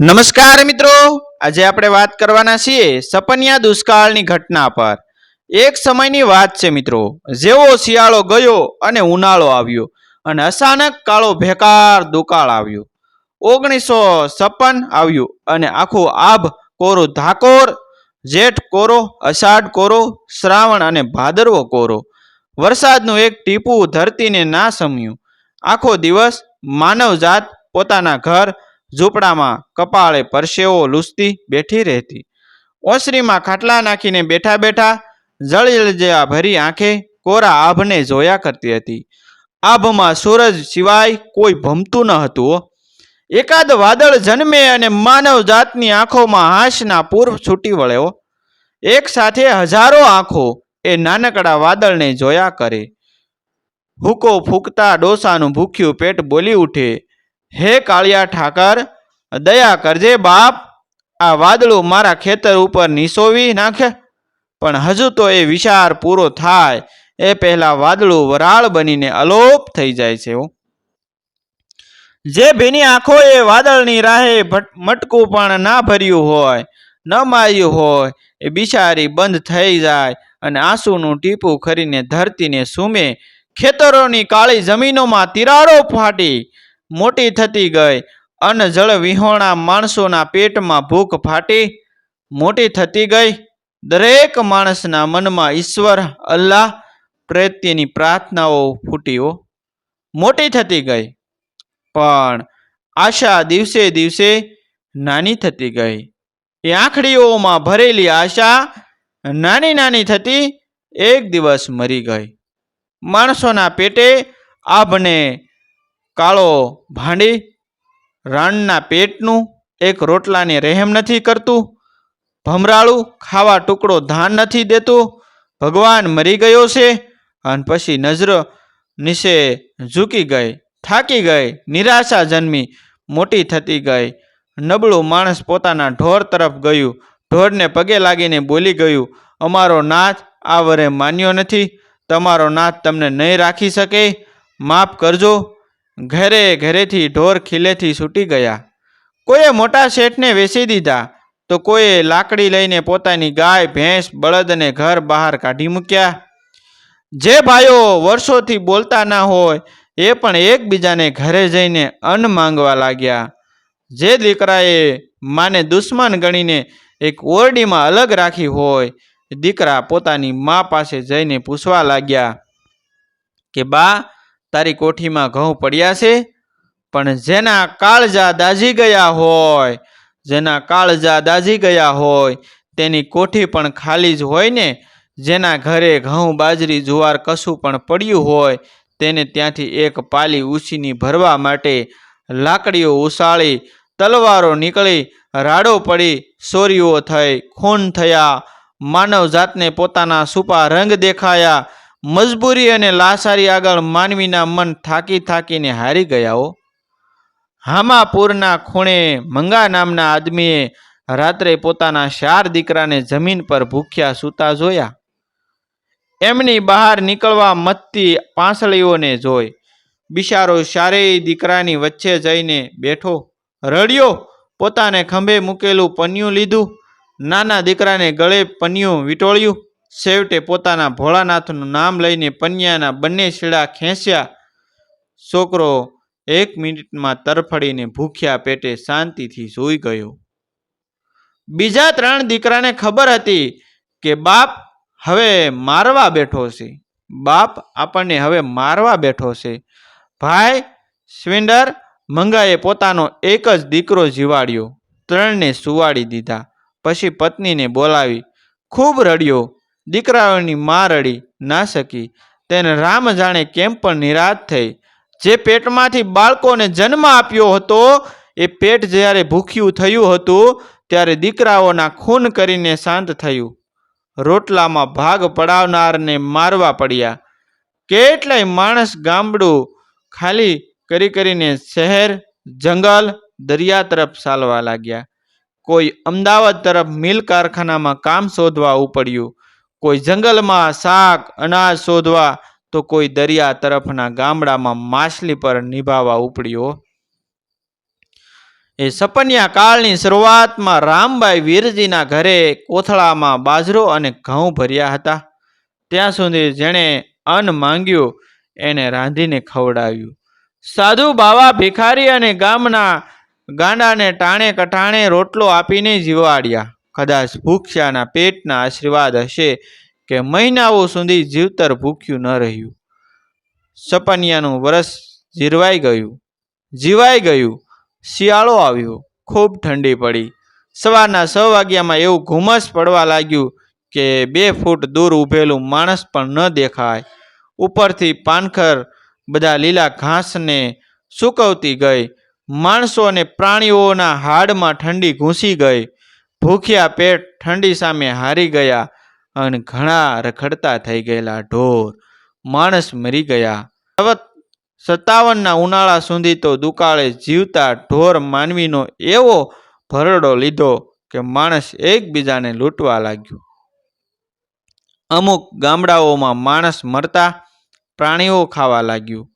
નમસ્કાર મિત્રો. આજે આપણે વાત કરવાના છીએ સપનિયા દુષ્કાળની ઘટના પર. એક સમયની વાત છે મિત્રો. જેવો શિયાળો ગયો અને ઉનાળો આવ્યો અને અચાનક કાળો ભેકાર દુકાળ આવ્યો. ઓગણીસો છપ્પન આવ્યું અને આખું આભ કોરો ધાકોર, જેઠ કોરો, અષાઢ કોરો, શ્રાવણ અને ભાદરવો કોરો. વરસાદનું એક ટીપું ધરતીને ના સમ્યું. આખો દિવસ માનવજાત પોતાના ઘર ઝૂંપડામાં કપાળે પરસેવો લૂસતી બેઠી રહેતી. ઓસરીમાં ખાટલા નાખીને બેઠા બેઠા જળજળજ્યા ભરી આંખે કોરા આભને જોયા કરતી હતી. આભમાં સૂરજ સિવાય કોઈ ભમતું ન હતું એકાદ વાદળ જન્મે અને માનવ જાતની આંખોમાં હાશના પૂર્વ છૂટી વળ્યો. એક સાથે હજારો આંખો એ નાનકડા વાદળને જોયા કરે. હુકો ફૂંકતા ડોસાનું ભૂખ્યું પેટ બોલી ઉઠે. હે કાળિયા ઠાકર, દયા કરજે બાપ, આ વાદળું મારા ખેતર ઉપર નિસોવી નાખે. પણ હજુ તો એ વિચાર પૂરો થાય. એ પહેલા વાદળું વરાળ બનીને અલોપ થઈ જાય છે. જે ભીની આંખો એ વાદળની રાહે મટકું પણ ના ભર્યું હોય, ન માર્યું હોય, એ બિચારી બંધ થઈ જાય અને આંસુનું ટીપું ખરીને ધરતીને સૂમે. ખેતરોની કાળી જમીનોમાં તિરાડો ફાટી મોટી થતી ગઈ અન્ન જળ માણસોના પેટમાં ભૂખ ફાટી. મોટી થતી ગઈ. દરેક માણસના મનમાં ઈશ્વર, અલ્લાહ પ્રત્યેની પ્રાર્થનાઓ ફૂટીઓ મોટી થતી ગઈ. પણ આશા દિવસે દિવસે નાની થતી ગઈ. એ આંખડીઓમાં ભરેલી આશા નાની નાની થતી એક દિવસ મરી ગઈ. માણસોના પેટે આભને કાળો ભાંડી રાણના પેટનું એક રોટલાને રહેમ નથી કરતું, ભમરાળું ખાવા ટુકડો ધાન નથી દેતું, ભગવાન મરી ગયો છે અને પછી નજર નીચે ઝૂકી ગઈ, થાકી ગઈ, નિરાશા જન્મી, મોટી થતી ગઈ. નબળું માણસ પોતાના ઢોર તરફ ગયું, ઢોરને પગે લાગીને બોલી ગયું, અમારો નાથ આ વરે માન્યો નથી, તમારો નાથ તમને નહીં રાખી શકે, માફ કરજો ઘરે, ઘરેથી ઢોર ખીલેથી છૂટી ગયા. કોઈએ મોટા શેઠને વેચી દીધા તો કોઈએ લાકડી લઈને પોતાની ગાય, ભેંસ બળદને ઘર બહાર કાઢી મૂક્યા. જે ભાઈઓ વર્ષોથી બોલતા ના હોય, એ પણ એકબીજાને ઘરે જઈને અન્ન માંગવા લાગ્યા. જે દીકરાએ માને દુશ્મન ગણીને એક ઓરડીમાં અલગ રાખી હોય, દીકરા પોતાની મા પાસે જઈને પૂછવા લાગ્યા કે, બા તારી કોઠીમાં ઘઉં પડ્યા છે, પણ જેના કાળજા દાઝી ગયા હોય, જેના કાળજા દાઝી ગયા હોય, તેની કોઠી પણ ખાલી જ હોય ને, જેના ઘરે ઘઉં, બાજરી, જુવાર, કશું પણ પડ્યું હોય, તેને ત્યાંથી એક પાલી ઉછીની ભરવા માટે લાકડીઓ ઉસાળી, તલવારો નીકળી, રાડો પડી, સોરીઓ થઈ, ખૂન થયા માનવ જાતને પોતાના સુપા રંગ દેખાયા મજબૂરી અને લાસારી આગળ માનવીના મન થાકી થાકીને હારી ગયા હો હામાપુરના ખૂણે મંગા નામના આદમીએ રાત્રે પોતાના ચાર દીકરાને જમીન પર ભૂખ્યા સૂતા જોયા. એમની બહાર નીકળવા મતતી પાંસળીઓને જોઈ. બિચારો ચારેય દીકરાની વચ્ચે જઈને બેઠો. રડ્યો. પોતાને ખંભે મૂકેલું પન્યું લીધું. નાના દીકરાને ગળે પન્યું વીંટોળ્યું. છેવટે પોતાના ભોળાનાથનું નામ લઈને પન્યાના બંને શીડા ખેંચ્યા. છોકરો એક મિનિટમાં તરફડીને ભૂખ્યા પેટે શાંતિથી સૂઈ ગયો. બીજા ત્રણ દીકરાને ખબર હતી કે બાપ હવે મારવા બેઠો છે. બાપ આપણને હવે મારવા બેઠો છે. ભાઈ સ્વિન્ડર મંગાએ પોતાનો એક જ દીકરો જીવાડ્યો. ત્રણને સુવાડી દીધા. પછી પત્નીને બોલાવી. ખૂબ રડ્યો. દીકરાઓની મા રડી ના શકી. તેને રામ જાણે કેમ પણ નિરાશ થઈ. જે પેટમાંથી બાળકોને જન્મ આપ્યો હતો, એ પેટ જ્યારે ભૂખ્યું થયું હતું, ત્યારે દીકરાઓના ખૂન કરીને શાંત થયું. રોટલામાં ભાગ પડાવનારને મારવા પડ્યા. કેટલાય માણસ ગામડું ખાલી કરી કરીને શહેર, જંગલ, દરિયા તરફ ચાલવા લાગ્યા. કોઈ અમદાવાદ તરફ મિલ કારખાનામાં કામ શોધવા ઉપડ્યું. કોઈ જંગલમાં શાક, અનાજ શોધવા, તો કોઈ દરિયા તરફના ગામડામાં માછલી પર નિભાવવા ઉપડ્યો. એ સપન્યા કાળની શરૂઆતમાં રામબાઈ વીરજીના ઘરે કોથળામાં બાજરો અને ઘઉં ભર્યા હતા. ત્યાં સુધી જેણે અન્ન માંગ્યું, એને રાંધીને ખવડાવ્યું. સાધુ, બાવા, ભિખારી અને ગામના ગાંડાને ટાણે કટાણે રોટલો આપીને જીવાડ્યા. કદાચ ભૂખ્યાના પેટના આશીર્વાદ હશે કે મહિનાઓ સુધી જીવતર ભૂખ્યું ન રહ્યું. સપનિયાનું વરસ જીરવાઈ ગયું, જીવાઈ ગયું, શિયાળો આવ્યો, ખૂબ ઠંડી પડી. સવારના છ વાગ્યામાં એવું ઘુમસ પડવા લાગ્યું કે બે ફૂટ દૂર ઊભેલું માણસ પણ ન દેખાય. ઉપરથી પાનખર બધા લીલા ઘાસને સૂકવતી ગઈ. માણસો અને પ્રાણીઓના હાડમાં ઠંડી ઘૂસી ગઈ. ભૂખ્યા પેટ ઠંડી સામે હારી ગયા અને ઘણા રખડતા થઈ ગયેલા ઢોર. માણસ મરી ગયા. સવત સત્તાવનના ઉનાળા સુધી તો દુકાળે જીવતા ઢોર માનવીનો એવો ભરડો લીધો કે માણસ એકબીજાને લૂંટવા લાગ્યું. અમુક ગામડાઓમાં માણસ મરતા પ્રાણીઓ ખાવા લાગ્યું.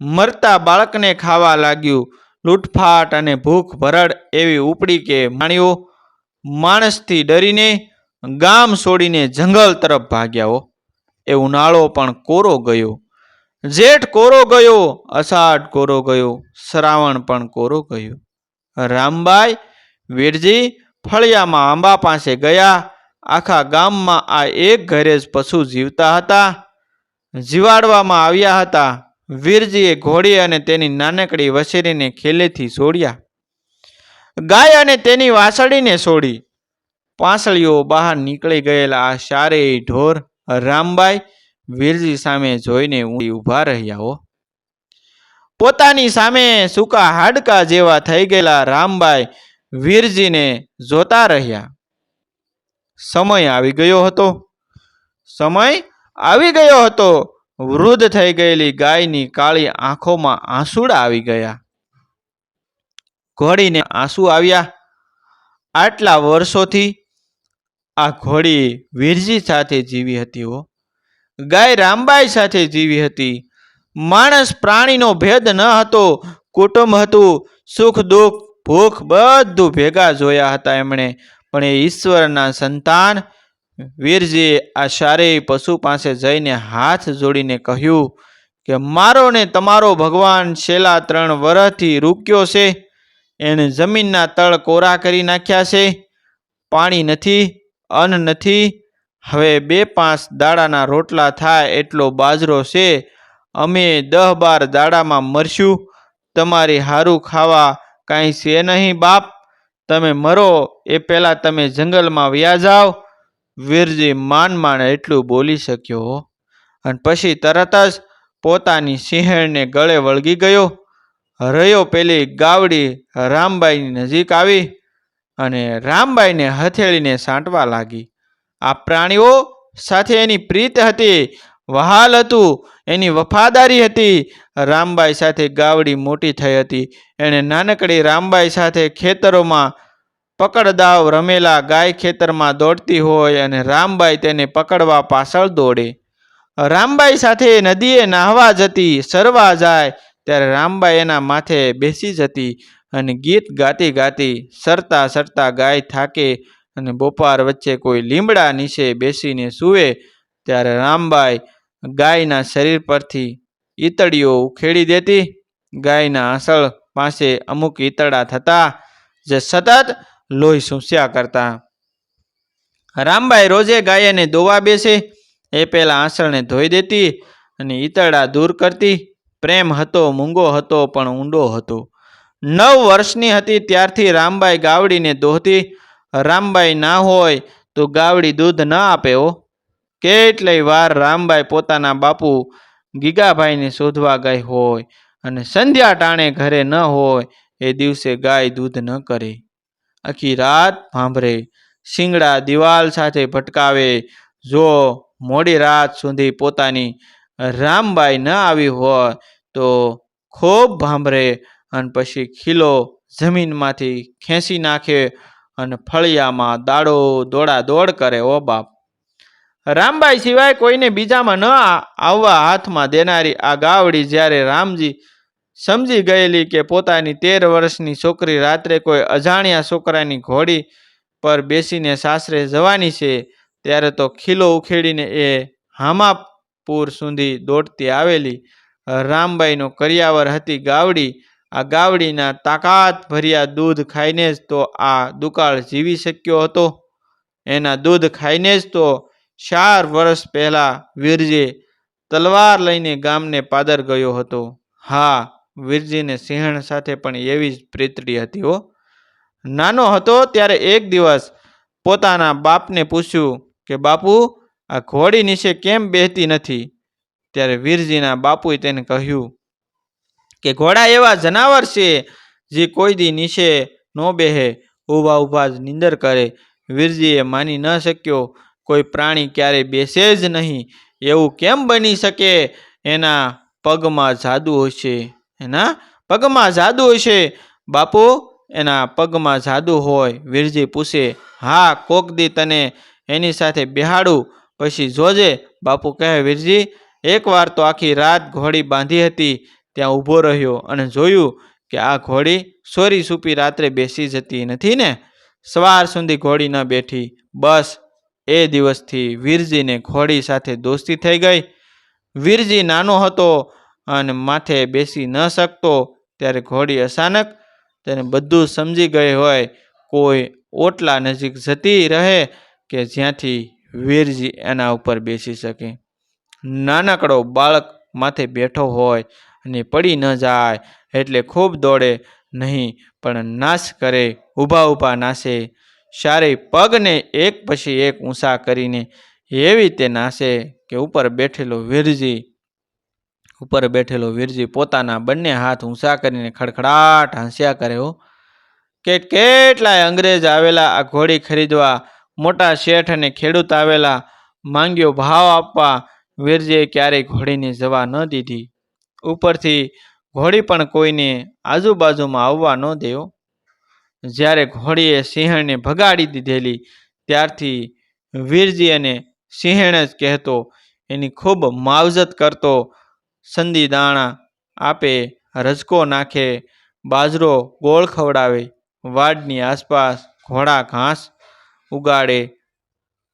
મરતા બાળકને ખાવા લાગ્યું. લૂંટફાટ અને ભૂખ ભરડ એવી ઉપડી કે પ્રાણીઓ માણસથી ડરીને ગામ છોડીને જંગલ તરફ ભાગ્યાઓ એ ઉનાળો પણ કોરો ગયો. જેઠ કોરો ગયો, અષાઢ કોરો ગયો, શ્રાવણ પણ કોરો ગયો. રામબાઈ, વીરજી ફળિયામાં આંબા પાસે ગયા. આખા ગામમાં આ એક ઘરે જ પશુ જીવતા હતા. જીવાડવામાં આવ્યા હતા. વીરજીએ ઘોડી અને તેની નાનકડી વસેરીને ખેલેથી છોડ્યા ગાય અને તેની વાસળીને છોડી. પાંસળીઓ બહાર નીકળી ગયેલા આ ચારેય ઢોર રામબાઈ વીરજી સામે જોઈને ઊંડી ઊભા રહ્યા હો. પોતાની સામે સૂકા હાડકા જેવા થઈ ગયેલા રામબાઈ વીરજીને જોતા રહ્યા. સમય આવી ગયો હતો. સમય આવી ગયો હતો. વૃદ્ધ થઈ ગયેલી ગાયની કાળી આંખોમાં આંસુડા આવી ગયા. ઘોડીને આંસુ આવ્યા. આટલા વર્ષોથી આ ઘોડી વીરજી સાથે જીવી હતી હો. ગાય રામબાઈ સાથે જીવી હતી. માણસ પ્રાણીનો ભેદ ન હતો. કુટુંબ હતું. સુખ, દુઃખ, ભૂખ બધું ભેગા જોયા હતા એમણે. પણ એ ઈશ્વરના સંતાન વીરજીએ આ ચારેય પશુ પાસે જઈને હાથ જોડીને કહ્યું કે, મારો ને તમારો ભગવાન છેલ્લા ત્રણ વર્ષથી રૂક્યો છે. એને જમીનના તળ કોરા કરી નાખ્યા છે. પાણી નથી, અન્ન નથી. હવે બે પાંચ દાડાના રોટલા થાય એટલો બાજરો છે. અમે દહ બાર દાડામાં મરશું. તમારી હારું ખાવા કાંઈ છે નહીં, બાપ. તમે મરો, એ પહેલાં તમે જંગલમાં વ્યા જાઓ. વીરજી માન માન એટલું બોલી શક્યો. અને પછી તરત જ પોતાની સિંહણને ગળે વળગી ગયો. રહ્યો પેલી ગાવડી રામબાઈની નજીક આવી અને રામબાઈને હથેળીને સાંટવા લાગી. આ પ્રાણીઓ સાથે એની પ્રીત હતી, વહાલ હતું, એની વફાદારી હતી. રામબાઈ સાથે ગાવડી મોટી થઈ હતી. એણે નાનકડી રામબાઈ સાથે ખેતરોમાં પકડદાવ રમેલા ગાય ખેતરમાં દોડતી હોય અને રામબાઈ તેને પકડવા પાછળ દોડે. રામબાઈ સાથે નદીએ નાહવા જતી, સરવા જાય ત્યારે રામબાઈ એના માથે બેસી જતી અને ગીત ગાતી ગાતી સરતા સરતા ગાય થાકે અને બપોર વચ્ચે કોઈ લીમડા નીચે બેસીને સૂવે, ત્યારે રામબાઈ ગાયના શરીર પરથી ઈતળીઓ ઉખેડી દેતી. ગાયના આસળ પાસે અમુક ઈતળા થતા જે સતત લોહી સૂસ્યા કરતા. રામબાઈ રોજે ગાયને દોવા બેસે, એ પહેલાં આસળને ધોઈ દેતી અને ઈતળા દૂર કરતી. પ્રેમ હતો, મૂંગો હતો, પણ ઊંડો હતો. નવ વર્ષની હતી ત્યારથી રામબાઈ ગાવડીને દોહતી, રામબાઈ ના હોય તો ગાવડી દૂધ ન આપે હો. કેટલી વાર રામબાઈ પોતાના બાપુ ગીગાભાઈને શોધવા ગઈ હોય અને સંધ્યા ટાણે ઘરે ન હોય, એ દિવસે ગાય દૂધ ન કરે. આખી રાત ભાંભરે, શિંગડા દિવાલ સાથે ભટકાવે, જો મોડી રાત સુધી પોતાની રામબાઈ ન આવી હોય તો ખૂબ ભાંભરે અને પછી ખીલો જમીનમાંથી ખેંચી નાખે અને ફળિયામાં દાડો દોડા દોડ કરે, ઓ બાપ. રામબાઈ સિવાય કોઈને બીજામાં ન આવવા હાથમાં દેનારી આ ગાવડી જ્યારે રામજી સમજી ગયેલી કે પોતાની તેર વર્ષની છોકરી રાત્રે કોઈ અજાણ્યા છોકરાની ઘોડી પર બેસીને સાસરે જવાની છે, ત્યારે તો ખીલો ઉખેડીને એ હામાપુર સુધી દોડતી આવેલી રામબાઈનો કરિયાવર હતી ગાવડી. આ ગાવડીના તાકાત ભર્યા દૂધ ખાઈને જ તો આ દુકાળ જીવી શક્યો હતો. એના દૂધ ખાઈને જ તો ચાર વર્ષ પહેલા વીરજે તલવાર લઈને ગામને પાદર ગયો હતો. હા, વીરજીને સિંહણ સાથે પણ એવી જ પ્રીતડી હતી હો. નાનો હતો ત્યારે એક દિવસ પોતાના બાપને પૂછ્યું કે, બાપુ આ ઘોડી નીચે કેમ બેહતી નથી? ત્યારે વીરજીના બાપુએ તેને કહ્યું, કે ઘોડા એવા જનાવર છે જે કોઈ દી નીચે ન બેહે, ઊભા ઊભા જ નિંદર કરે. વીરજીએ માની ન શક્યો, કોઈ પ્રાણી ક્યારેય બેસે જ નહીં. એવું કેમ બની શકે? એના પગમાં જાદુ હશે. એના પગમાં જાદુ હશે? બાપુ, એના પગમાં જાદુ હોય. વીરજી પૂછે, હા, કોક દી તને એની સાથે બેહાડું? પછી જોજે, બાપુ કહે, વીરજી એકવાર તો આખી રાત ઘોડી બાંધી હતી, ત્યાં ઊભો રહ્યો અને જોયું કે આ ઘોડી સોરી સૂપી રાત્રે બેસી જતી નથી ને? સવાર સુધી ઘોડી ન બેઠી. બસ, એ દિવસથી વીરજીને ઘોડી સાથે દોસ્તી થઈ ગઈ. વીરજી નાનો હતો અને માથે બેસી ન શકતો, ત્યારે ઘોડી અચાનક તેને બધું સમજી ગઈ હોય, કોઈ ઓટલા નજીક જતી રહે કે જ્યાંથી વીરજી એના ઉપર બેસી શકે. નાનકડો બાળક માથે બેઠો હોય અને પડી ન જાય એટલે ખૂબ દોડે નહીં, પણ નાશ કરે, ઊભા ઊભા નાશે. ચારે પગને એક પછી એક ઊંસા કરીને એવી રીતે નાશે કે ઉપર બેઠેલો વીરજી, ઉપર બેઠેલો વીરજી પોતાના બંને હાથ ઊંસા કરીને ખડખડાટ હસ્યા કરે, હો કે કેટલાય અંગ્રેજ આવેલા આ ઘોડી ખરીદવા મોટા શેઠ અને ખેડૂત આવેલા માંગ્યો ભાવ આપવા વીરજીએ ક્યારેય ઘોડીને જવા ન દીધી. ઉપરથી ઘોડી પણ કોઈને આજુબાજુમાં આવવા ન દેવો જ્યારે ઘોડીએ સિંહણને ભગાડી દીધેલી, ત્યારથી વીરજી અને સિંહણ જ કહેતો, એની ખૂબ માવજત કરતો, સંદી દાણા આપે, રજકો નાખે, બાજરો ગોળ ખવડાવે, વાડની આસપાસ ઘોડા ઘાસ ઉગાડે,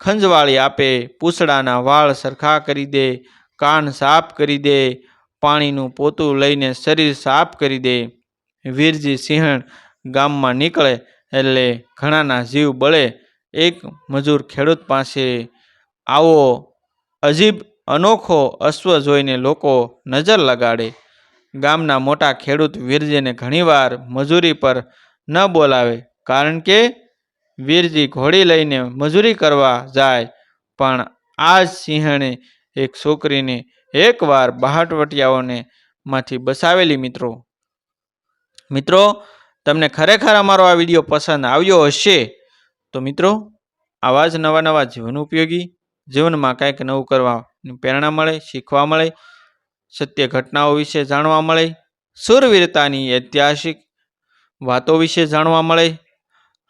ખંજવાળી આપે, પૂસડાના વાળ સરખા કરી દે, કાન સાફ કરી દે, પાણીનું પોતું લઈને શરીર સાફ કરી દે. વીરજી સિંહણ ગામમાં નીકળે એટલે ઘણાના જીવ બળે. એક મજૂર ખેડૂત પાસે આવો અજીબ, અનોખો અશ્વ જોઈને લોકો નજર લગાડે. ગામના મોટા ખેડૂત વીરજીને ઘણીવાર મજૂરી પર ન બોલાવે. કારણ કે વીરજી ઘોડી લઈને મજૂરી કરવા જાય, પણ આ જ સિંહણે એક છોકરીને એકવાર બહાટવટિયાઓને માંથી બસાવેલી મિત્રો. મિત્રો, તમને ખરેખર અમારો આ વીડિયો પસંદ આવ્યો હશે? તો મિત્રો, આવા જ નવા નવા જીવન ઉપયોગી, જીવનમાં કંઈક નવું કરવાની પ્રેરણા મળે, શીખવા મળે, સત્ય ઘટનાઓ વિશે જાણવા મળે, સુરવીરતાની ઐતિહાસિક વાતો વિશે જાણવા મળે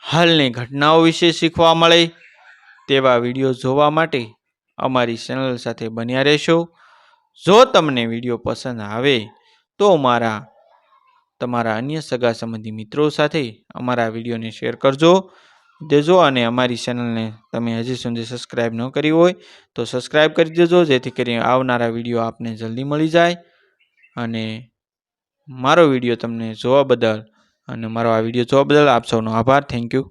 હાલની ઘટનાઓ વિશે શીખવા મળે તેવા વીડિયો જોવા માટે અમારી ચેનલ સાથે બન્યા રહેશો. જો તમને વીડિયો પસંદ આવે તો મારા તમારા અન્ય સગા સંબંધી મિત્રો સાથે અમારા વિડીયોને શેર કરજો. દેજો અને અમારી ચેનલને તમે હજી સુધી સબસ્ક્રાઈબ ન કરી હોય તો સબસ્ક્રાઈબ કરી દેજો, જેથી કરીને આવનારા વીડિયો આપને જલ્દી મળી જાય. અને મારો વીડિયો તમને જોવા બદલ અને મારો આ વીડિયો જોવા બદલ આપ સૌનો આભાર. Thank you